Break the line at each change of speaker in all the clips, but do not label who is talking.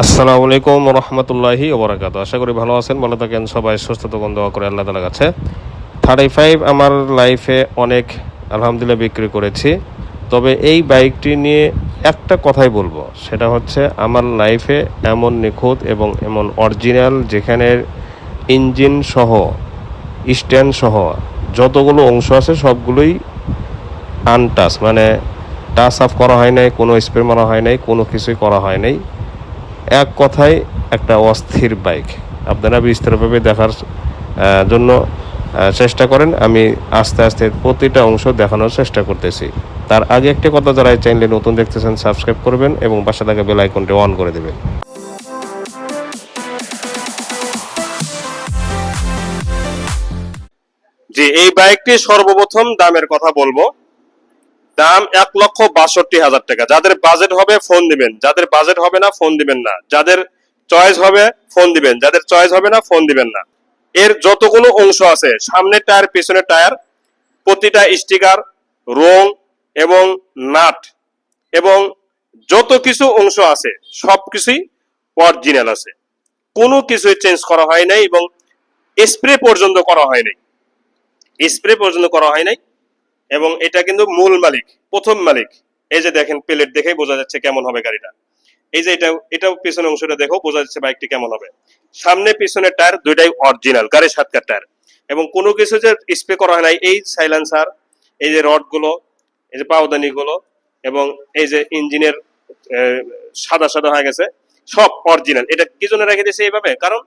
আসসালামু আলাইকুম রহমতুল্লাহি ওবরাকাত। আশা করি ভালো আছেন, ভালো থাকেন, সবাই সুস্থ থাকুন, দোয়া করে আল্লাহ তালা কাছে। থার্টি ফাইভ আমার লাইফে অনেক আলহামদুলিল্লাহ বিক্রি করেছি। তবে এই বাইকটি নিয়ে একটা কথাই বলব, সেটা হচ্ছে আমার লাইফে এমন নিখুঁত এবং এমন অরিজিনাল যেখানে ইঞ্জিন সহ স্ট্যান্ড সহ যতগুলো অংশ আছে সবগুলোই আনটাচ মানে টাচ আপ করা হয় নাই, কোনো স্প্রে মারা হয় নাই, কোনো কিছুই করা হয় নাই। এক কথায় একটা অস্থির বাইক। আপনারা বিস্তারভাবে দেখার জন্য চেষ্টা করেন। আমি আস্তে আস্তে প্রতিটা অংশ দেখানোর চেষ্টা করতেছি। তার আগে একটি কথা যারা এই চ্যানেলে নতুন দেখতেছেন সাবস্ক্রাইব করবেন এবং পাশে থাকা বেল আইকনটি অন করে দেবেন।
জি, এই বাইকটি সর্বপ্রথম দামের কথা বলব। দাম এক লক্ষ বাষট্টি হাজার টাকা। যাদের বাজেট হবে ফোন দিবেন। যাদের বাজেট হবে না ফোন দিবেন না। যাদের চয়েস হবে ফোন দিবেন। যাদের চয়েস হবে না ফোন দিবেন না। এর যতগুলো অংশ আছে সামনের টায়ার পিছনের টায়ার প্রতিটা স্টিকার রং এবং নাট এবং যত কিছু অংশ আছে সব কিছুই অরিজিনাল আছে। কোনো কিছুই চেঞ্জ করা হয় নাই এবং স্প্রে পর্যন্ত করা হয় নাই। স্প্রে পর্যন্ত করা হয় নাই। এবং এটা কিন্তু মূল মালিক, প্রথম মালিক। এই যে দেখেন প্লেট দেখেই বোঝা যাচ্ছে কেমন হবে গাড়িটা। এই যে এটা, এটাও পিছনের অংশটা দেখো, বোঝা যাচ্ছে বাইকটি কেমন হবে। সামনে পিছনের টায়ার দুইটাই অরিজিনাল গাড়ির সাতকার টায়ার। এবং কোনো কিছু যে স্প্রে করা হয় নাই, এই সাইলেন্সার এই যে রডগুলো এই যে পাওদানি গুলো এবং এই যে ইঞ্জিনের সাদা সাদা হয়ে গেছে, সব অরিজিনাল এটা কি জন্য রেখে দিয়েছে এইভাবে? কারণ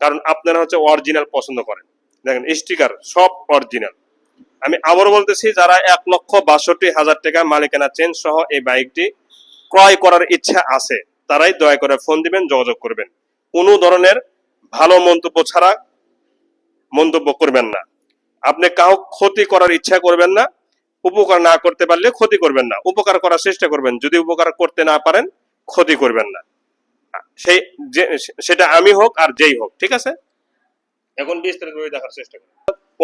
কারণ আপনারা হচ্ছে অরিজিনাল পছন্দ করেন। দেখেন স্টিকার সব অরিজিনাল আমি আবারও বলতেছি, যারা এক লক্ষ বাষট্টি হাজার টাকা মালিকানা চেঞ্জ সহ এই বাইকটি ক্রয় করার ইচ্ছা আছে, তারাই দয়া করে ফোন দিবেন, যোগাযোগ করবেন। কোনো ধরনের ভালো মন্তব্য ছাড়া মন্তব্য করবেন না। আপনি কাউ ক্ষতি করার ইচ্ছা করবেন না, উপকার না করতে পারলে ক্ষতি করবেন না। উপকার করার চেষ্টা করবেন, যদি উপকার করতে না পারেন, ক্ষতি করবেন না। সেই সেটা আমি হোক আর যেই হোক, ঠিক আছে? এখন বিস্তারিত দেখার চেষ্টা করুন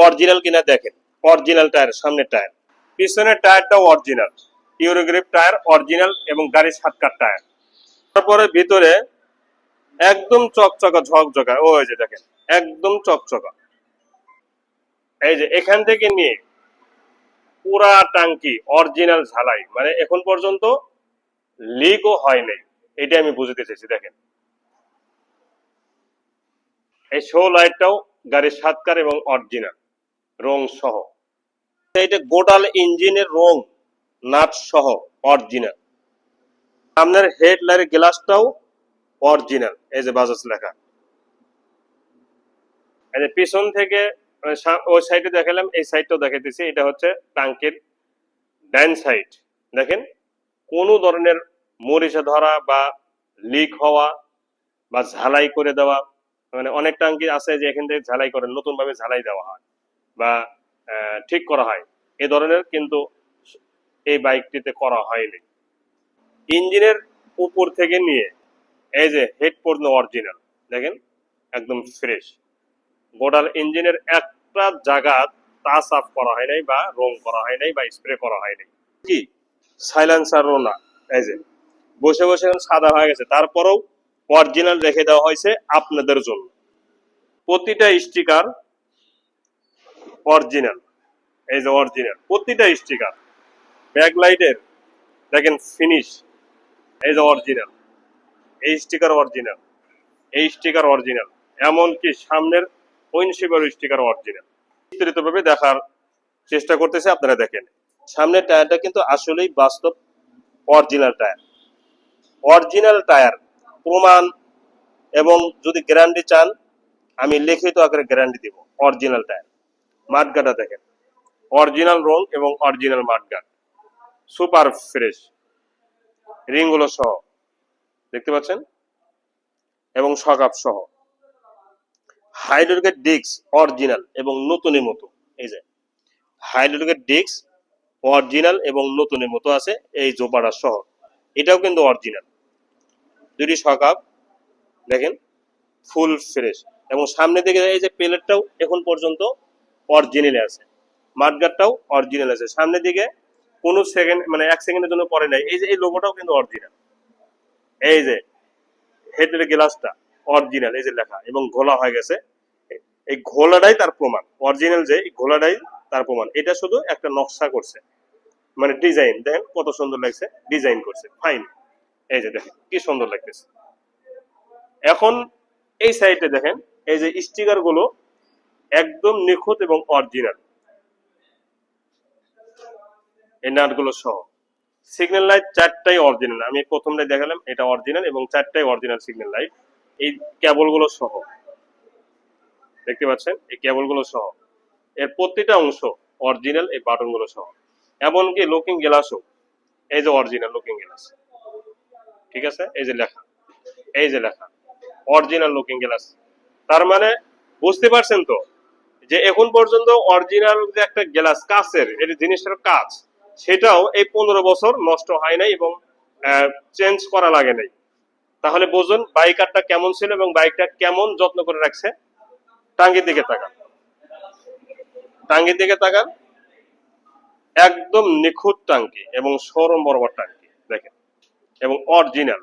অরিজিনাল কিনা দেখেন। অরিজিনাল টায়ার সামনের টায়ার পিছনের টায়ারটাও অরিজিনাল ইউরোগ্রিপ টায়ার অরিজিনাল এবং গাড়ির সাতকার টায়ার তারপরে ভিতরে একদম চকচকা, ঝকঝকা, ও যে দেখেন, একদম চকচকা। এই যে এখান থেকে নিয়ে পুরা টাঙ্কি অরিজিনাল ঝালাই। মানে এখন পর্যন্ত লিকও হয় নাই। এটা আমি বুঝতে চাইছি, দেখেন। এই শো লাইটটাও গাড়ির সাতকার এবং অরিজিনাল রং সহ। এটা ইঞ্জিনের রং নাট সহ অরিজিনাল। সামনের হেডলাইটের গ্লাসটাও অরিজিনাল, এই যে বাজাজ লেখা। পিছন থেকে মানে ওই সাইডে দেখালাম, এই সাইডটাও দেখাইতেছি। এটা হচ্ছে ডাইন সাইড দেখেন, কোনো ধরনের মরিচা ধরা বা লিক হওয়া বা ঝালাই করে দেওয়া মানে অনেক টাঙ্কি আছে যে এখান থেকে ঝালাই করে নতুন ভাবে ঝালাই দেওয়া হয়। বা ঠিক করা হয়। এ ধরনের কিন্তু এই বাইকটিতে করা হয়নি। ইঞ্জিনের উপর থেকে নিয়ে এই যে হেড পর্যন্ত অরিজিনাল দেখেন, একদম ফ্রেশ গোডাল ইঞ্জিনের একটা জায়গা টাচ আপ করা হয় নাই বা রং করা হয় নাই বা স্প্রে করা হয় নাই। কি? সাইলেন্সার রোনা এই যে। বসে বসে সাদা হয়ে গেছে। তারপরেও অরিজিনাল রেখে দেওয়া হয়েছে আপনাদের জন্য। প্রতিটা স্টিকার অরিজিনাল এই যে অরিজিনাল প্রতিটা স্টিকার ব্যাকলাইটের দেখেন ফিনিশ এই যে অরিজিনাল এই স্টিকার অরিজিনাল এই স্টিকার অরিজিনাল এমনকি সামনের উইন্ডশিপার স্টিকার অরিজিনাল বিস্তারিতভাবে দেখার চেষ্টা করতেছে, আপনারা দেখেন। সামনের টায়ারটা কিন্তু আসলেই বাস্তব অরিজিনাল টায়ার। অরিজিনাল টায়ার প্রমাণ এবং যদি গ্যারান্টি চান, আমি লিখিত আকারে গ্যারান্টি দিব অরিজিনাল টায়ার। মাঠগাটা দেখেন। অরিজিনাল রং এবং অরিজিনাল মাঠগাট সুপার ফ্রেশ রিংগুলো সহ। দেখতে পাচ্ছেন? এবং সকাপ সহ। হাইড্রোলিকের ডিস্ক অরিজিনাল এবং নতুনের মতো। এই যে। হাইড্রোলিকের ডিস্ক অরিজিনাল এবং নতুনের মতো আছে এই জোপাড়া সহ। এটাও কিন্তু অরিজিনাল দুটি সকাপ। দেখেন? ফুল ফ্রেশ এবং সামনে দিকে এই যে প্লেটটাও এখন পর্যন্ত অরিজিনাল আছে। মাঠগাটটাও অরিজিনাল আছে। সামনের দিকে কোনো সেকেন্ড মানে এক সেকেন্ডের জন্য পরে নাই। এই যে, এই লোগোটাও কিন্তু অরিজিনাল এই যে, হেডের গ্লাসটা অরিজিনাল এই যে লেখা। এবং ঘোলা হয়ে গেছে। এই ঘোলাটাই তার প্রমাণ। অরিজিনাল যে ঘোলাটাই তার প্রমাণ। এটা শুধু একটা নকশা করছে। মানে ডিজাইন দেখেন কত সুন্দর লাগছে। ডিজাইন করছে। ফাইন এই যে, দেখেন কি সুন্দর লাগতেছে। এখন এই সাইডে দেখেন, এই যে স্টিকারগুলো একদম নিখুঁত এবং অরিজিনাল এই নাটগুলো সহ। সিগন্যাল লাইট চারটাই অরিজিনাল আমি প্রথমটাই দেখালাম, এটা অরিজিনাল এবং চারটাই অরিজিনাল সিগন্যাল লাইট এই কেবলগুলো সহ। দেখতে পাচ্ছেন? এই কেবলগুলো সহ। এর প্রতিটা অংশ অরিজিনাল এই বাটনগুলো সহ। এমনকি লুকিং গ্লাসও এই যে অরিজিনাল লুকিং গ্লাস ঠিক আছে? এই যে লেখা। এই যে লেখা। অরিজিনাল লুকিং গ্লাস তার মানে বুঝতে পারছেন তো? যে এখন পর্যন্ত অরিজিনাল যে একটা গ্লাস কাচের এর জিনিসটার কাজ, সেটাও এই পনেরো বছর নষ্ট হয় নাই এবং চেঞ্জ করা লাগে নাই। তাহলে বুঝুন, বাইকারটা কেমন ছিল এবং বাইকটা কেমন যত্ন করে রাখছে। টাঙ্গির দিকে তাকান। টাঙ্গির দিকে তাকান। একদম নিখুঁত টাঙ্কি এবং সরম বরাবর টাঙ্কি, দেখেন। এবং অরিজিনাল।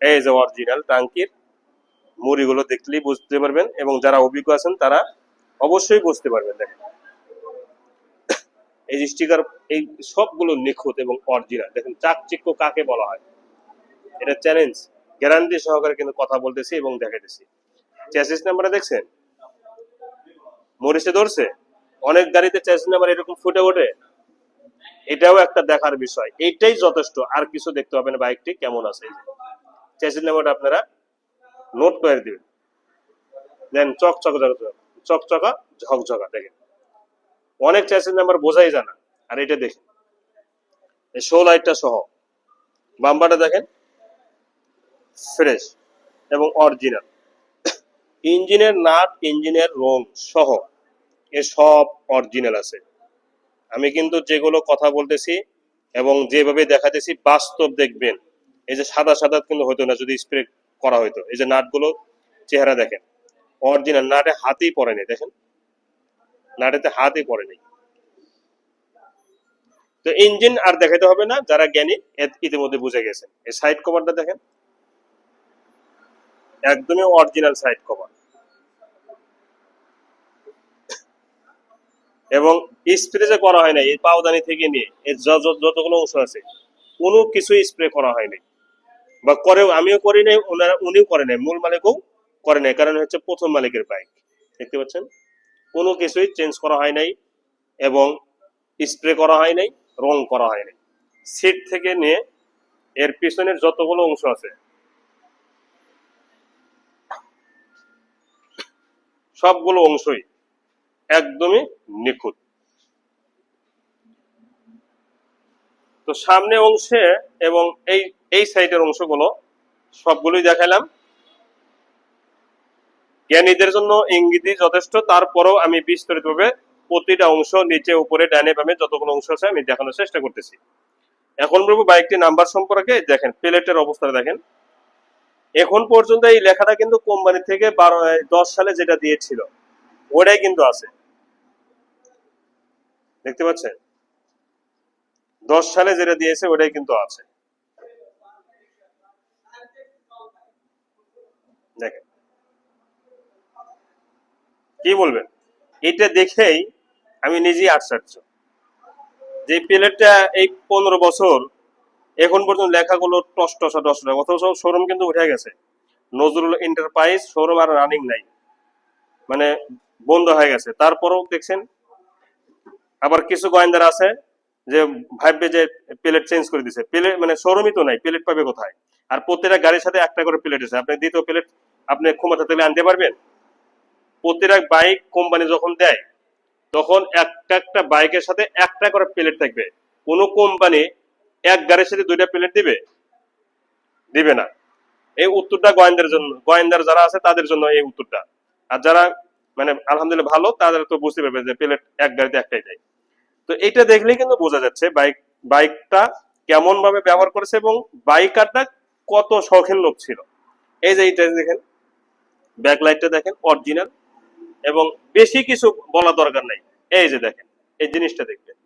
এই যে অরিজিনাল টাঙ্কির মুড়িগুলো দেখলেই বুঝতে পারবেন এবং যারা অভিজ্ঞ আছেন তারা অবশ্যই বুঝতে পারবেন, দেখেন। এই যে স্টিকার এই সবগুলো নিখুঁত এবং অরিজিনাল দেখেন, চাকচিক্য কাকে বলা হয়? এটা চ্যালেঞ্জ গ্যারান্টি সহকারে কিন্তু কথা বলতেছি এবং দেখাইতেছি। চ্যাসিস নাম্বারটা দেখছেন? মরিচে ধরছে? অনেক গাড়িতে চ্যাসিস নাম্বার এরকম ফুটে ওঠে? এটাও একটা দেখার বিষয়। এইটাই যথেষ্ট। আর কিছু দেখতে পাবেন বাইকটি কেমন আছে? চ্যাসিস নাম্বারটা আপনারা নোট করে দিবেন। দেন, চকচকা চকচকা ঝকঝকা, দেখেন। অনেক চ্যাসিস নাম্বার বোঝাই জানা আর এটা দেখেন। এই শো লাইটটা সহ। বাম্বারটা দেখেন ফ্রেশ এবং অরিজিনাল ইঞ্জিনের নাট, ইঞ্জিনের রং সহ এ সব অরিজিনাল আছে। আমি কিন্তু যেগুলো কথা বলতেছি এবং যেভাবে দেখাতেছি বাস্তব দেখবেন। এই যে সাদা সাদা কিন্তু হতো না, যদি স্প্রে করা হইতো। এই যে নাটগুলো, চেহারা দেখেন। অরিজিনাল নাটে হাতেই পড়েনি দেখেন। নাটেতে হাতই পড়েনি তো ইঞ্জিন আর দেখাতে হবে না, যারা জ্ঞানী ইতিমধ্যে বুঝে গেছেন। এই সাইড কভারটা দেখেন। একদমই অরিজিনাল সাইড কভার এবং স্প্রে যে করা হয় না এই পাওদানি থেকে নিয়ে এর যতগুলো অংশ আছে, কোনো কিছুই স্প্রে করা হয়নি বা করেও আমিও করি নাই উনিও করে নাই। মূল মালিকও করে নাই। কারণ হচ্ছে প্রথম মালিকের বাইক দেখতে পাচ্ছেন? কোনো কিছুই চেঞ্জ করা হয় নাই এবং স্প্রে করা হয় নাই, রং করা হয় নাই। সিট থেকে নিয়ে এর পিছনের যতগুলো অংশ আছে, সবগুলো অংশই একদমই নিখুঁত। তো সামনে অংশে এবং এই এই সাইডের অংশগুলো সবগুলোই দেখালাম। জ্ঞানীদের জন্য ইঙ্গিতই যথেষ্ট। তারপরেও আমি বিস্তারিতভাবে প্রতিটা অংশ নিচে, উপরে, ডানে, বামে যতগুলো অংশ আছে আমি দেখানোর চেষ্টা করতেছি। এখন বলব বাইকটি নাম্বার সম্পর্কে দেখেন, প্লেটের অবস্থা দেখেন। এখন পর্যন্ত এই লেখাটা কিন্তু কোম্পানি থেকে বারো দশ সালে যেটা দিয়েছিল, ওটাই কিন্তু আছে। দেখতে পাচ্ছেন? দশ সালে যেটা দিয়েছে, ওটাই কিন্তু আছে। দেখেন। কি বলবেন? এটা দেখেই আমি নিজেই আশ্চর্য। যে প্লেটটা এই পনেরো বছর, এখন পর্যন্ত লেখাগুলো টস টসা টস অথচ শোরুম কিন্তু উঠে গেছে। নজরুল এন্টারপ্রাইজ শোরুম আর রানিং নাই। মানে বন্ধ হয়ে গেছে। তারপরেও দেখছেন, আবার কিছু গোয়েন্দার আছে যে ভাববে যে প্লেট চেঞ্জ করে দিছে। প্লেট মানে শোরুমই তো নাই, প্লেট পাবে কোথায়? আর প্রত্যেকটা গাড়ির সাথে একটা করে প্লেট আছে। আপনি দ্বিতীয় প্লেট আপনি ক্ষমতা থেকে আনতে পারবেন? প্রত্যেকটা বাইক কোম্পানি যখন দেয়, তখন একটা একটা বাইকের সাথে একটা করে প্লেট থাকবে। কোন কোম্পানি এক গাড়ির সাথে দুইটা প্লেট দিবে? দিবে না। এই উত্তরটা গোয়েন্দার জন্য, গোয়েন্দার যারা আছে তাদের জন্য এই উত্তরটা। আর যারা মানে আলহামদুলিল্লাহ ভালো, তাদের তো বুঝতে পারবে যে প্লেট এক গাড়িতে একটাই দেয়। তো এটা দেখলেই কিন্তু বোঝা যাচ্ছে বাইক বাইকটা কেমন ভাবে ব্যবহার করেছে এবং বাইকারটা কত শখের লোক ছিল। এই যে এইটা দেখেন ব্যাকলাইটটা দেখেন অরিজিনাল এবং বেশি কিছু বলা দরকার নাই। এই যে দেখেন, এই জিনিসটা দেখবেন।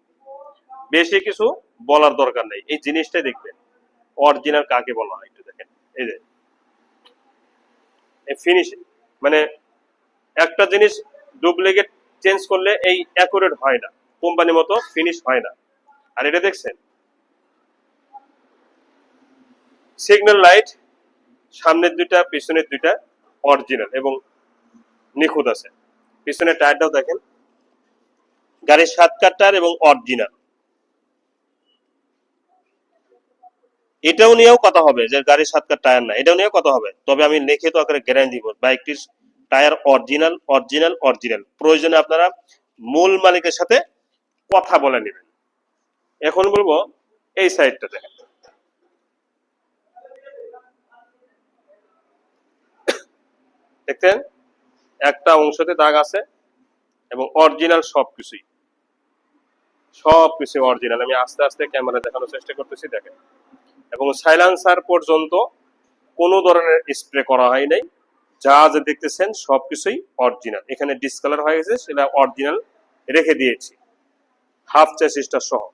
বেশি কিছু বলার দরকার নেই। এই জিনিসটা দেখবেন। অরিজিনাল কাকে বলা হয় একটু দেখেন। এই যে ফিনিশ মানে একটা জিনিস ডুপ্লিকেট চেঞ্জ করলে এই অ্যাকুরেট হয় না। কোম্পানি মতো ফিনিশ হয় না। আর এটা দেখছেন? সিগন্যাল লাইট সামনের দুইটা, পিছনের দুইটা অরিজিনাল এবং নিখুঁত আছে। পিছনের টায়ারটাও দেখেন। গাড়ির সাত কাঠ টায়ার এবং অরিজিনাল এটাও নিয়েও কথা হবে যে গাড়ির সাত কাঠ টায়ার না এটাও নিয়েও কথা হবে। তবে আমি লিখিত আকারে গ্যারান্টি দিব, বাইকটির টায়ার অরিজিনাল অরিজিনাল অরিজিনাল প্রয়োজনে আপনারা মূল মালিকের সাথে কথা বলে নেবেন। এখন বলব, এই সাইডটা দেখেন। দেখতেন একটা অংশতে দাগ আছে এবং অরিজিনাল সবকিছুই। সবকিছু অরিজিনাল। আমি আস্তে আস্তে ক্যামেরা দেখানোর চেষ্টা করতেছি, দেখেন। এবং সাইলেন্সার পর্যন্ত কোনো ধরনের স্প্রে করা হয় নাই। যা যা দেখতেছেন, সবকিছুই অরিজিনাল। এখানে ডিসকালার হয়ে গেছে, সেটা অরিজিনাল রেখে দিয়েছি। হাফ চ্যাসিসটা সহ।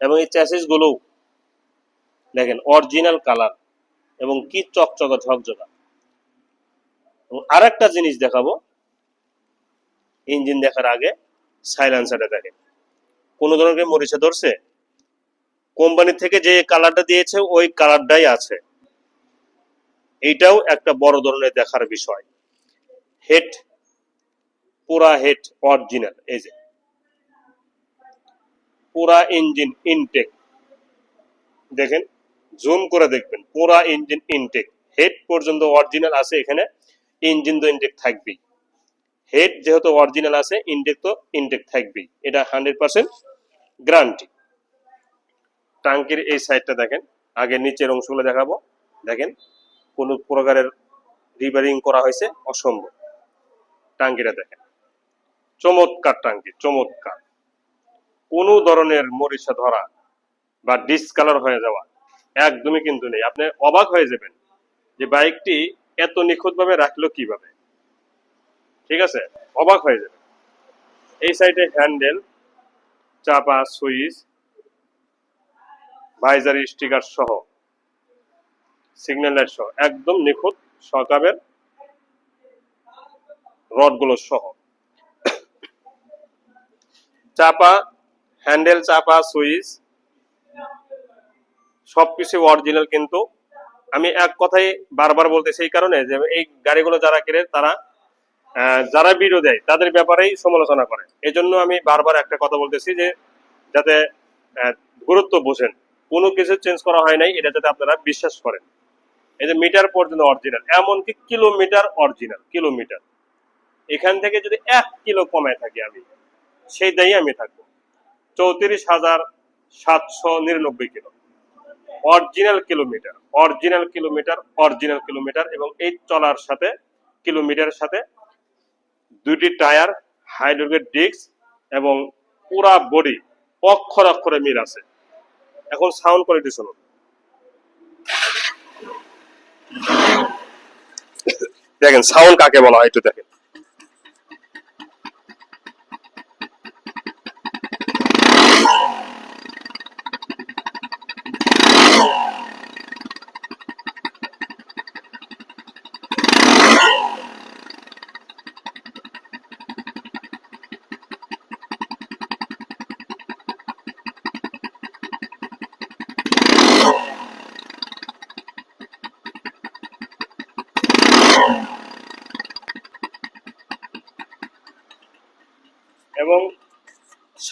এবং এই চ্যাসিসগুলো দেখেন, অরিজিনাল কালার এবং কি চকচকা ঝকঝকা। এবং আরেকটা জিনিস দেখাবো। ইঞ্জিন দেখার আগে সাইলেন্সারটা দেখেন। কোনো ধরনের মরিচা ধরছে? কোম্পানি থেকে যে কালারটা দিয়েছে, ওই কালারটাই আছে। এইটাও একটা বড় ধরনের দেখার বিষয়। হেড পুরা হেড অরিজিনাল এই যে। পুরা ইঞ্জিন ইনটেক দেখেন জুম করে দেখবেন, পুরা ইঞ্জিন ইনটেক হেড পর্যন্ত অরিজিনাল আছে এখানে। ইঞ্জিন তো ইনটেক থাকবেই। হেড যেহেতু অরিজিনাল আছে ইনটেক তো ইনটেক থাকবেই। এটা হান্ড্রেড পার্সেন্ট গ্যারান্টি টাঙ্কির এই সাইডটা দেখেন, আগে নিচের অংশগুলো দেখাবো। দেখেন, কোনো প্রকারের রিপেয়ারিং করা হয়েছে, অসম্ভব। টাঙ্কিটা দেখেন। চমৎকার টাঙ্কি চমৎকার। কোনো ধরনের মরিচা ধরা বা ডিসকালার হয়ে যাওয়া একদমই কিন্তু নেই। আপনি অবাক হয়ে যাবেন যে বাইকটি এত নিখুঁতভাবে রাখল কীভাবে? ঠিক আছে? অবাক হয়ে যাবে। এই সাইডে হ্যান্ডেল চাপা সুইচ ভাইজারি স্টিকার সহ সিগন্যাল লাইট সহ একদম নিখুঁত সকাবের রডগুলো সহ। চাপা হ্যান্ডেল চাপা সুইচ সবকিছু অরিজিনাল কিন্তু আমি এক কথাই বারবার বলতেছি এই কারণে যে এই গাড়িগুলো যারা কেনে, তারা যারা ভিডিও দেয়, তাদের ব্যাপারেই সমালোচনা করে। এই জন্য আমি বারবার একটা কথা বলতেছি যে, যাতে গুরুত্ব বোঝেন। কোনো কিছু চেঞ্জ করা হয় নাই, এটা যাতে আপনারা বিশ্বাস করেন। এই যে মিটার পর্যন্ত অরিজিনাল এমনকি কিলোমিটার অরিজিনাল কিলোমিটার এখান থেকে যদি এক কিলো কমায় থাকি আমি, সেই দায়ী আমি থাকব। চৌত্রিশ হাজার সাতশো নিরানব্বই kilo original kilometre original kilometre original kilometre এবং এই চলার সাথে, কিলোমিটারের সাথে দুটি টায়ার হাইড্রোগেট ডিস্ক এবং পুরা বডি অক্ষর অক্ষরে মিল আছে। এখন সাউন্ড কোয়ালিটি শুনুন। দেখেন, সাউন্ড কাকে বলা হয় একটু দেখেন।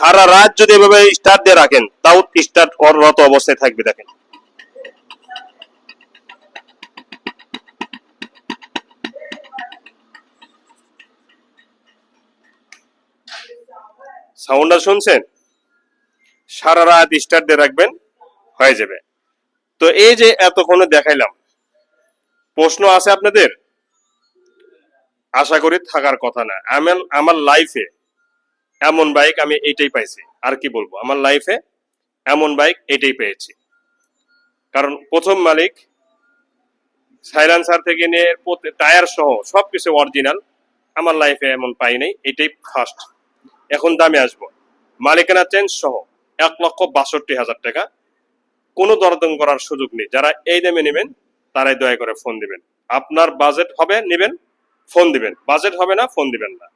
সারা রাত যদি এভাবে স্টার্ট দিয়ে রাখেন, তাও স্টার্ট কররত অবস্থায় থাকবে, দেখেন। সাউন্ডটা শুনছেন? সারা রাত স্টার্ট দিয়ে রাখবেন, হয়ে যাবে। তো এই যে এতক্ষণে দেখাইলাম, প্রশ্ন আছে আপনাদের? আশা করি থাকার কথা না। আমার লাইফে এমন বাইক আমি এইটাই পাইছি। আর কি বলব? আমার লাইফে এমন বাইক এটাই পেয়েছি। কারণ প্রথম মালিক সাইলেন্সার থেকে নিয়ে টায়ার সহ সবকিছু অরিজিনাল আমার লাইফে এমন পাই নাই এটাই ফার্স্ট এখন দামে আসব। মালিকানা চেঞ্জ সহ এক লক্ষ বাষট্টি হাজার টাকা। কোনো দরদম করার সুযোগ নেই। যারা এই দামে নেবেন, তারাই দয়া করে ফোন দিবেন। আপনার বাজেট হবে, নেবেন ফোন দিবেন। বাজেট হবে না ফোন দিবেন না।